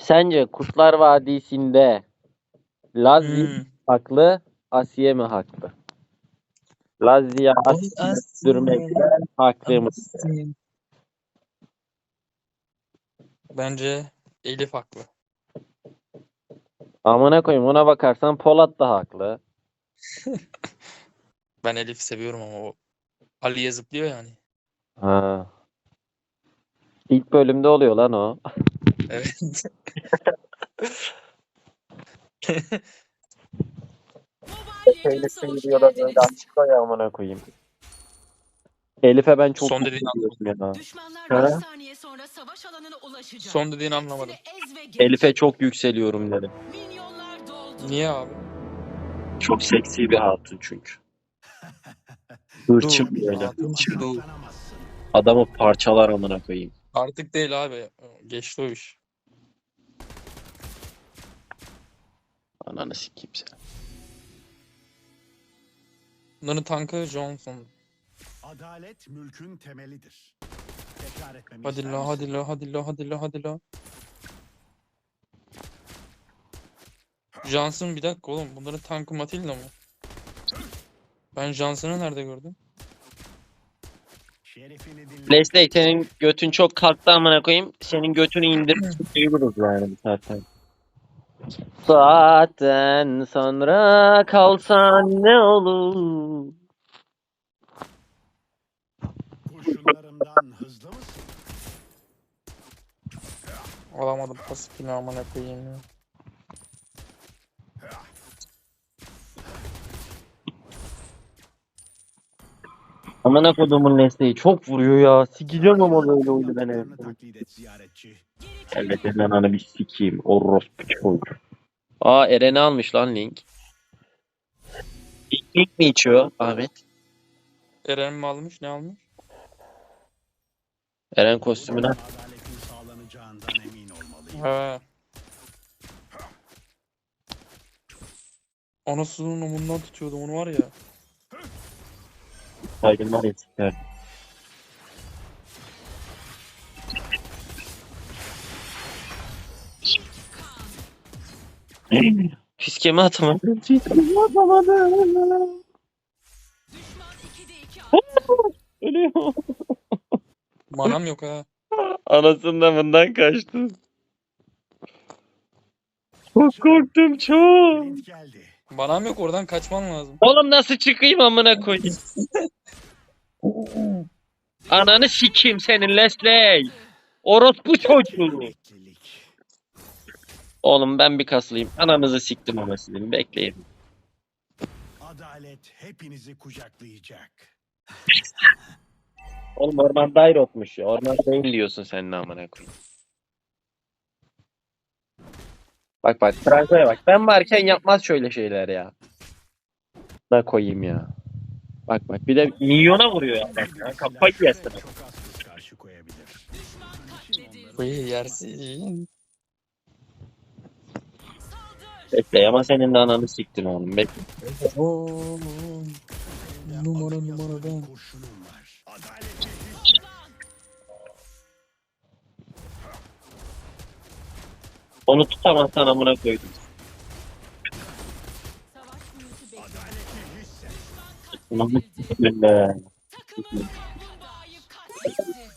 Sence Kurtlar Vadisi'nde Lazzi Hmm. haklı, Asiye mi haklı? Lazzi'ye Asiye sürmekte haklı mı? Bence Elif haklı. Amına koyayım ona bakarsan Polat da haklı. Ben Elif'i seviyorum ama o Ali'ye zıplıyor yani. Ha. İlk bölümde oluyor lan o. Evet. Elif seviyorlar böyle açıkla ya amına koyayım. Elif'e ben çok Son dediğini diyorum ya. Düşmanlar Ha? bir saniye sonra savaş alanına ulaşacak. Son dediğini anlamadım. Hepsini ez ve geç. Elif'e çok yükseliyorum dedim. Minyonlar doldu. Niye abi? Çok seksi bir hatun çünkü. Hırçın hatun, hırçın. dur. Adamı parçalar amına koyayım. Artık değil abi. Geçti o iş. Ananı sikeyim sen. Bunların tankı Johnson. Adalet mülkün temelidir. Tekrar etmemi Hadi ister la misin? hadi la hadi la hadi la hadi la. Johnson bir dakika oğlum. Bunların tankı Matilda mı? Ben Johnson'ı nerede gördüm? Şerefini dinle. Leslie senin götün çok kalktı amına koyayım. Senin götünü indirip çıkıyoruz yani zaten. Zaten sonra kalsan ne olur? Kurşunlarımdan hızlı mısın? Alamadım pasifini amına koyayım ya. Amına kodumun Leslie'yi çok vuruyor ya. Sikeceğim ama böyle oyunu ben taklit et ziyaretçi. Evet ben ananı bir sikeyim. Orospu çocuk. Aa Eren'i almış lan Link. Link, mi içiyor Ahmet? Eren mi almış ne almış? Eren kostümüne. Adaletin sağlanacağından emin olmalıyım. He. Anasının omundan tutuyordum onu var ya. Saygınlar eksikler. Fiskemi atamadım. Fiskemi atamadım. Düşman 2'de 2 Ölüyor. Manam yok ha. Anasından bundan kaçtı. Çok korktum çok. Manam yok oradan kaçman lazım. Oğlum nasıl çıkayım amına koyayım? Ananı sikeyim senin Leslie. Orospu çocuğu. Oğlum ben bir kaslayayım. Ananızı siktim ama sizin. Bekleyin. Adalet hepinizi kucaklayacak. Oğlum orman dairotmuş ya. Orman değil diyorsun sen ne amına koyayım. Bak bak Franco'ya bak. Ben varken yapmaz şöyle şeyler ya. Ne koyayım ya. Bak bak bir de milyona vuruyor ya. Bak, ya. Kafayı yesin. Bu yersin. Bekle ama senin de ananı siktim oğlum. Bekle. Oo. Numara numaradan. Onu tutamazsan amına koydum.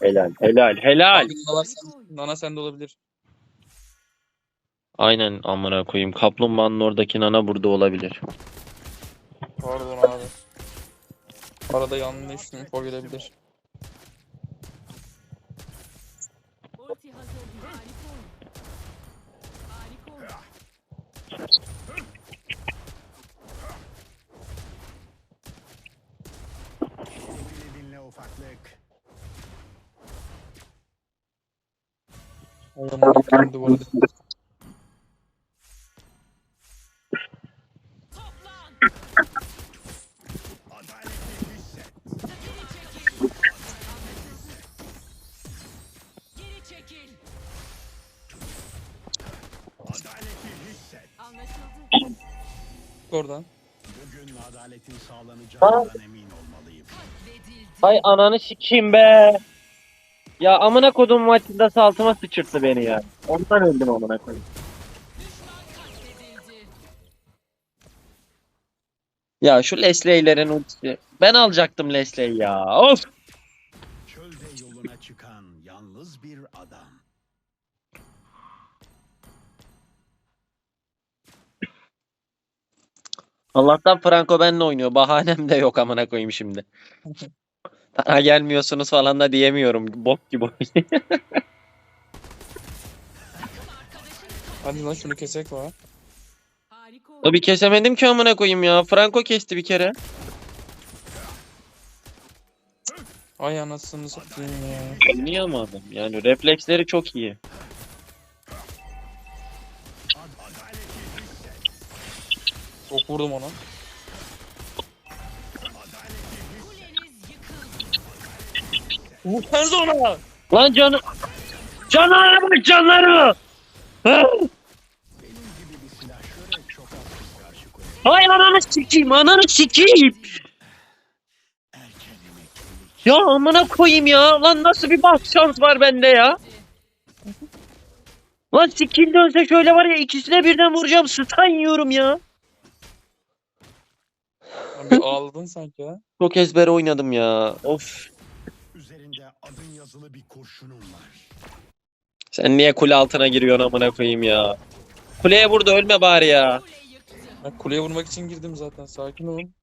Helal helal helal. Nana, sen, Nana sende olabilir. Aynen amına koyayım. Kaplumbağanın oradaki nana burada olabilir. Pardon abi. Arada yanlış info gelebilir. Ulti hazır. Oradan. Bugün adaletin sağlanacağından emin olmalıyım. Hay ananı sikeyim be. Ya amına kodum maçında saltıma sıçırttı beni ya. Ondan öldüm amına. Katledildi. Ya şu Leslie'lerin ultisi. Ben alacaktım Leslie'yi ya. Of. Allah'tan Franco benimle oynuyor. Bahanem de yok amına koyayım şimdi. Ha gelmiyorsunuz falan da diyemiyorum. Bok gibi oynuyor. Hadi lan şunu kesek var. Tabii kesemedim ki amına koyayım ya. Franco kesti bir kere. Ay anasını satayım ya. Niye ama adam? Yani refleksleri çok iyi. Vurdum yıkıldı. Vursanız ona. Lan canı... Canlara bak koyar. Hay ananı sikeyim, ananı sikeyim! Ya amına koyayım ya. Lan nasıl bir bas şans var bende ya. Lan skill dönse şöyle var ya ikisine birden vuracağım. Stun yiyorum ya. Ağladın sanki ha. Çok ezbere oynadım ya. Of. Üzerinde adın yazılı bir kurşunum var. Sen niye kule altına giriyorsun amına koyayım ya. Kuleye burada ölme bari ya. Ben kuleye vurmak için girdim zaten. Sakin olun.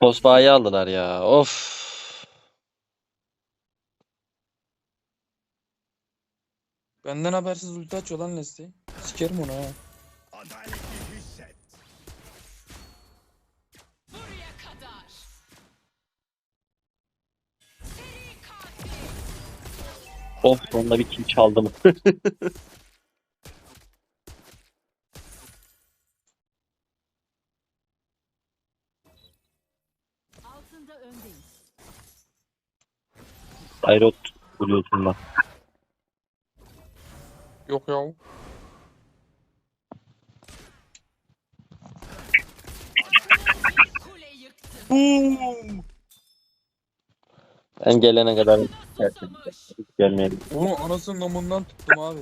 Tosbağa'yı aldılar ya. Of. Benden habersiz ulti açıyor lan Leslie. Sikerim onu ha. Of sonunda bir kill çaldım. Ayrot vuruyorsun lan. Yok ya. Yıktı. Ben gelene kadar gelmeyelim. Oğlum anasının namından tuttum abi.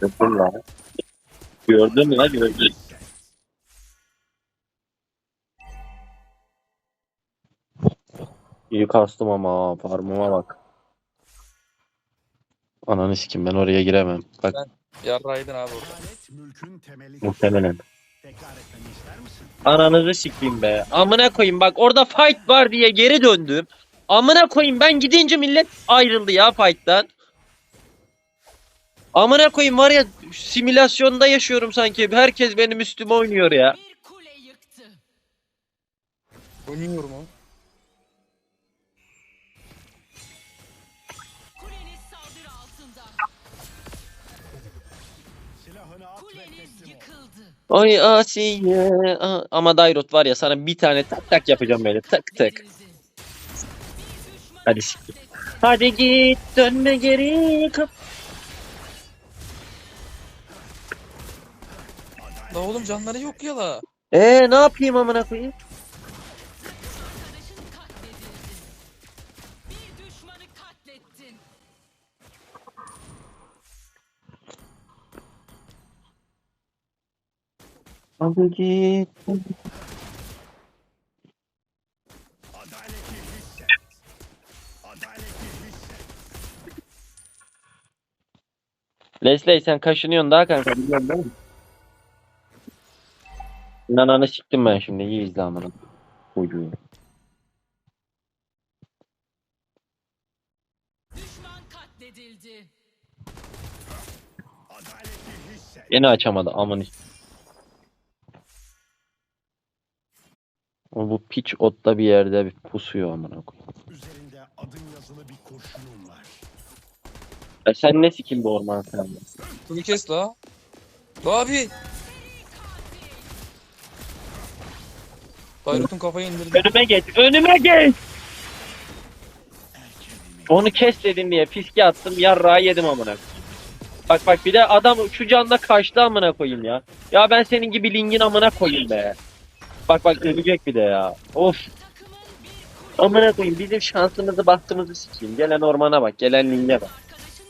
Gördün lan. Gördün mü lan gördün. İyi kastım ama ha, farmıma bak. Ananı sikim ben oraya giremem. Bak Yarraydın abi orada. Mülkün temeli. muhtemelen. Tekrar etmemi ister misin? Ananızı sikeyim be. Amına koyayım bak orada fight var diye geri döndüm. Amına koyayım ben gidince millet ayrıldı ya fight'tan. Amına koyayım var ya simülasyonda yaşıyorum sanki. Herkes benim üstüme oynuyor ya. Bir kule yıktı. Oynuyorum o. Silahını at ve Kuleniz teslim ol. yıkıldı. Ay Asiye. Aa, Ama Dairot var ya sana bir tane tak tak yapacağım böyle tık tık. Katledildi. Bir düşman Hadi siktir. Hadi git dönme geri kap. La oğlum canları yok ya la. Ee ne yapayım amına koyayım? Hadi git. Leslie sen kaşınıyorsun daha kanka biliyorum değil mi? Nananı siktim ben şimdi iyi izle amına. Düşman katledildi. Adaleti hisset. Ama bu piç otta bir yerde bir pusuyor amına koyayım. Üzerinde adın yazılı bir kurşunum var. Ya sen ne sikim bu orman sen? Şunu kes la. La abi. Bayrut'un kafayı indirdi. Önüme geç, önüme geç. Onu kes dedin diye fiske attım yarrağı yedim amına. koyayım. Bak bak bir de adam şu canla kaçtı amına koyayım ya. Ya ben senin gibi lingin amına koyayım be. Bak bak ölecek bir de ya. Of amına koyayım bizim şansımızı baktığımızı sikeyim. Gelen ormana bak gelen linge bak.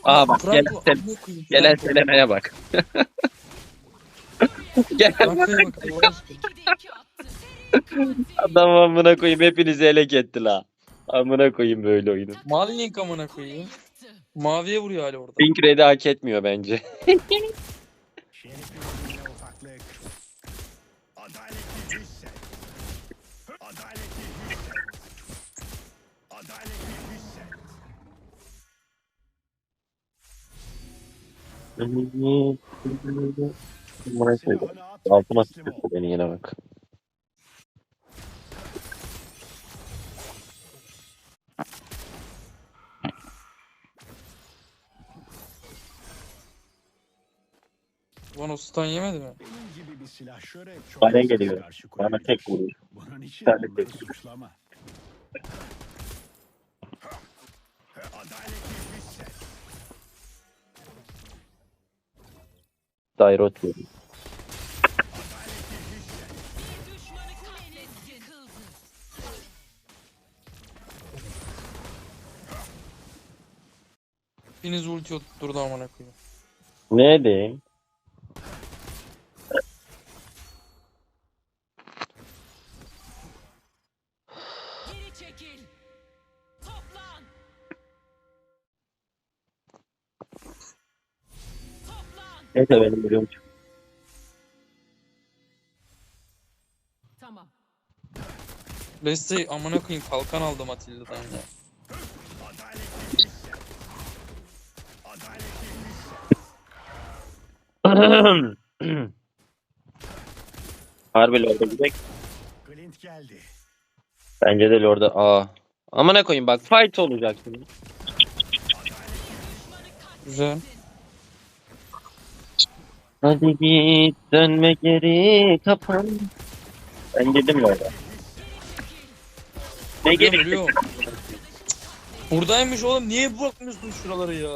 Aa bak Franco, gelen, sel- amına koyayım, gelen Franco. selemeye bak. gelen Franco'ya bak Allah aşkına. 2'de 2 attı. Seri katil. adam amına koyayım hepinizi elek etti la. Amına koyayım böyle oyunu. Mavi link amına koyayım. Maviye vuruyor hala orada. Pink Red'i hak etmiyor bence. Koyayım. Silahını at, Altıma sıkıştı beni yine bak. Vano stun yemedi mi? Benim gibi bir silahşöre çok Bana geliyor. Bana tek vuruyor. Bunun için tek. suçlama. Katledildi. Yıkıldı. Biriniz ulti durdu amına koyayım. Ne diyeyim? Neyse benim biliyorum. Tamam. Leste amına koyayım kalkan aldım Atilla'dan ya. Harbi Lord'a gidecek. Clint geldi. Bence de Lord'a. Aa. Ama ne koyayım bak fight olacak şimdi. Güzel. Hadi git dönme geri kapan. Ben dedim Lord'a. Ne geri? Buradaymış oğlum niye bakmıyorsun şuraları ya?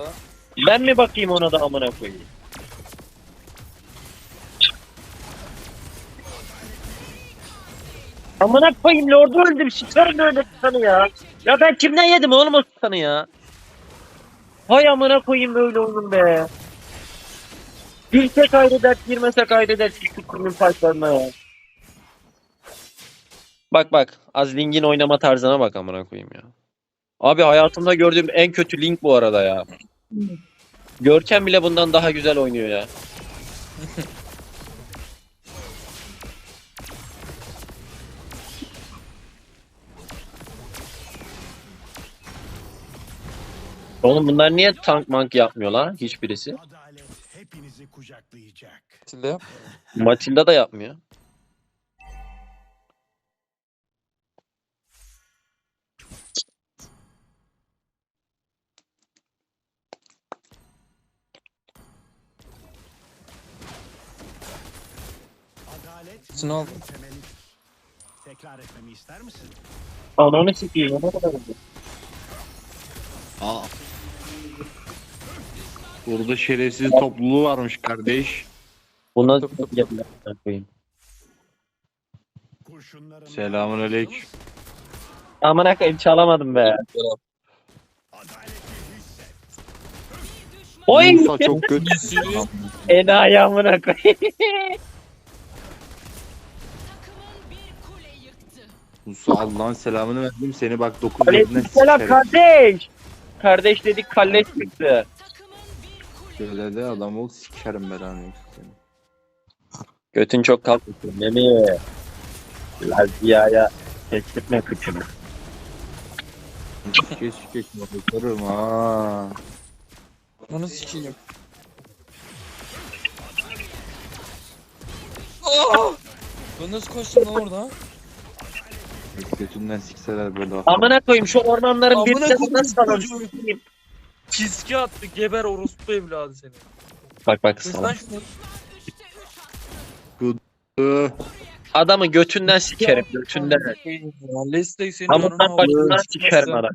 Ben mi bakayım ona da amına koyayım? Amına koyayım Lord'u öldüm. Sikerim öyle tutanı ya. Ya ben kimden yedim oğlum o tutanı ya? Hay amına koyayım böyle oğlum be. Dert, girmesek ayrı dert. Şu kurumun parçalarına ya. Bak bak. Az Link'in oynama tarzına bak amına koyayım ya. Abi hayatımda gördüğüm en kötü Link bu arada ya. Görkem bile bundan daha güzel oynuyor ya. Oğlum bunlar niye tank mank yapmıyor lan hiçbirisi? Hepinizi kucaklayacak. Atilla yap. Matilda da yapmıyor. Adalet mülkün temelidir. Tekrar etmemi ister misin? Ananı sikeyim. Ne kadar oldu? Aa. Burada şerefsiz topluluğu varmış kardeş. Bu nasıl koyayım? Kurşunların Selamünaleyküm. Amına koyayım çalamadım be. Oy! Musa çok kötü. Enayi amına koyayım. Musa Allah'ın selamını verdim seni bak 9 yerinden Aleykümselam sikerim. kardeş. Kardeş dedik kalleş çıktı. Takımın bir kule Şöyle de adam ol sikerim belanı. Götün çok kalkmışsın değil mi? Lazia'ya kestirme kıçını. Geç geç bakarım ha. Onu sikeyim. Aa! Ben nasıl kaçtım lan orada? Götünden sikseler böyle. Amına koyayım şu ormanların Amına koyayım nasıl salalım? Çizgi attı geber orospu evladı seni. Bak bak Kes sana. lan şunu. Iı, Adamı götünden sikerim götünden. Ya Leslie senin Amından yanına başından aldı. sikerim adam.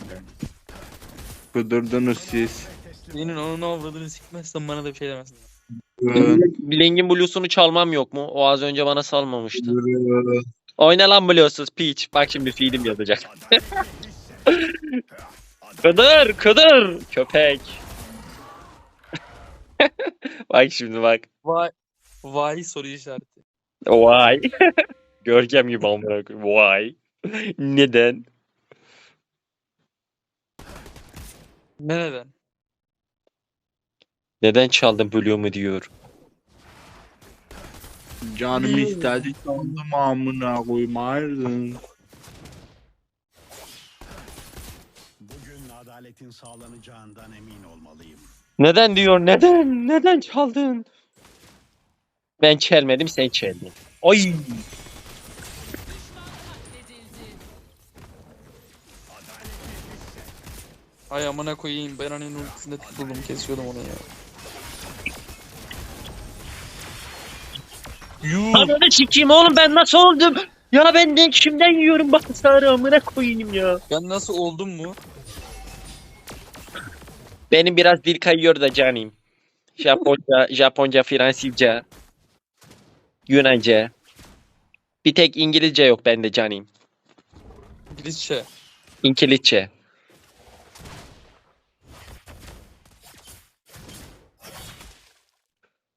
Kudurdunuz siz. Senin onun avradını sikmezsen bana da bir şey demezsin. Ling'in Blues'unu çalmam yok mu? O az önce bana salmamıştı. Oyna lan Blues'uz Peach. Bak şimdi feedim yazacak. Kıdır kıdır köpek. bak şimdi bak. Vay. Vay soru işareti. Vay. Görkem gibi amına. Vay. Neden? Nereden? Neden çaldın Blue'umu diyor. Canım istedi sandım amına koyayım hayırdır. Bugün adaletin sağlanacağından emin olmalıyım. Neden diyor neden? Neden çaldın? Ben çelmedim sen çeldin. Katledildi. Ay amına koyayım ben hani ultisinde tutuldum kesiyordum onu ya. Yuh. Ananı sikeyim oğlum ben nasıl oldum? Ya ben de kimden yiyorum bak sarı amına koyayım ya. Ben nasıl oldum mu? Benim biraz dil kayıyor da canim. Japonca, Japonca, Fransızca, Yunanca. Bir tek İngilizce yok bende canim. İngilizce. İngilizce.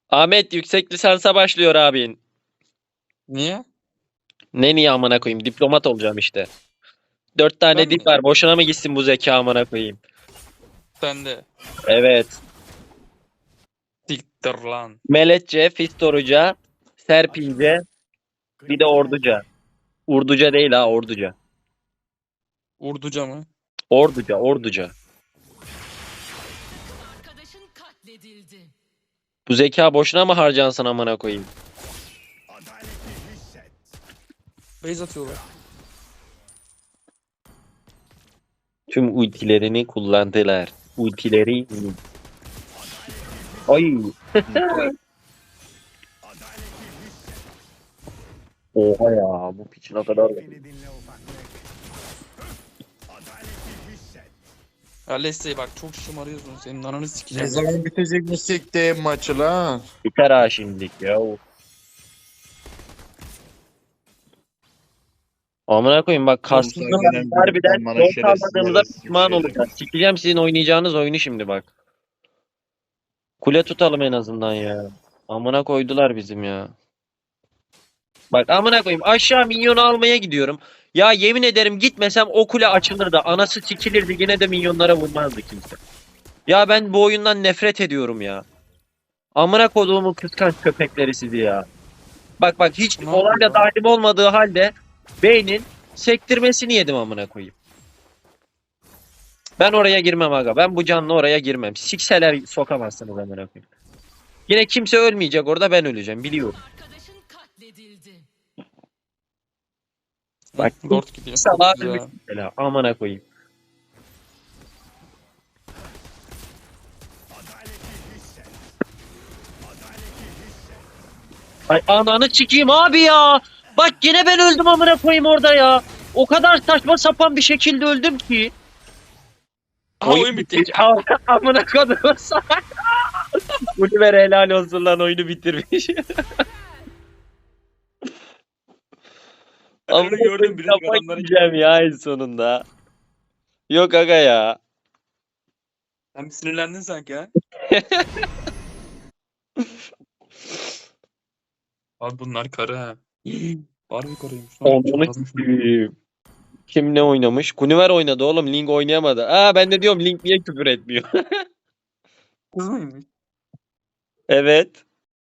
Ahmet yüksek lisansa başlıyor abin. Niye? Ne niye amına koyayım? Diplomat olacağım işte. Dört tane Ben dil mi? var. Boşuna mı gitsin bu zeka amına koyayım? Sen de. Evet. Siktir lan. Meletçe, Fistoruca, Serpince, bir de Orduca. Urduca değil ha, Orduca. Urduca mı? Orduca, Orduca. Arkadaşın katledildi. Bu zeka boşuna mı harcansın amına koyayım? Base atıyorlar. Tüm ultilerini kullandılar. Ultileri... Ay. Oha ya bu piçin o kadar. Ya Lesley bak çok şımarıyorsun senin ananı Ne sikeceğim. zaman bitecek bu siktiğim maçı lan? Biter ha şimdilik ya. Amına koyayım bak gelen harbiden bana yol şerefsiz kalmadığınıza herif pişman sikeceğim. olacağız. Sikeceğim sizin oynayacağınız oyunu şimdi bak. Kule tutalım en azından ya. Amına koydular bizim ya. Bak amına koyayım aşağı minyonu almaya gidiyorum. Ya yemin ederim gitmesem o kule açılırdı. Anası sikilirdi yine de minyonlara vurmazdı kimse. Ya ben bu oyundan nefret ediyorum ya. Amına koduğumu kıskanç köpekleri sizi ya. Bak bak hiç olayla dahil olmadığı halde beynin sektirmesini yedim amına koyayım. Ben oraya girmem aga. Ben bu canlı oraya girmem. Sikseler sokamazsınız amına koyayım. Yine kimse ölmeyecek orada ben öleceğim biliyorum. Arkadaşın katledildi. Bak Lord gidiyor. Mesela amına koyayım. Ay ananı çıkayım abi ya. Bak yine ben öldüm amına koyayım orada ya. O kadar saçma sapan bir şekilde öldüm ki. Aha oyun bitti. Amına koydum. Oliver helal olsun lan oyunu bitirmiş. Amına gördüm kafayı adamları. ya en sonunda. Yok aga ya. Sen bir sinirlendin sanki ha. Abi bunlar karı ha. Harbi karıymış. lan. Sikeyim. Kim ne oynamış? Kuniver oynadı oğlum. Link oynayamadı. Aa ben de diyorum Link niye küfür etmiyor? Kız mıymış? evet.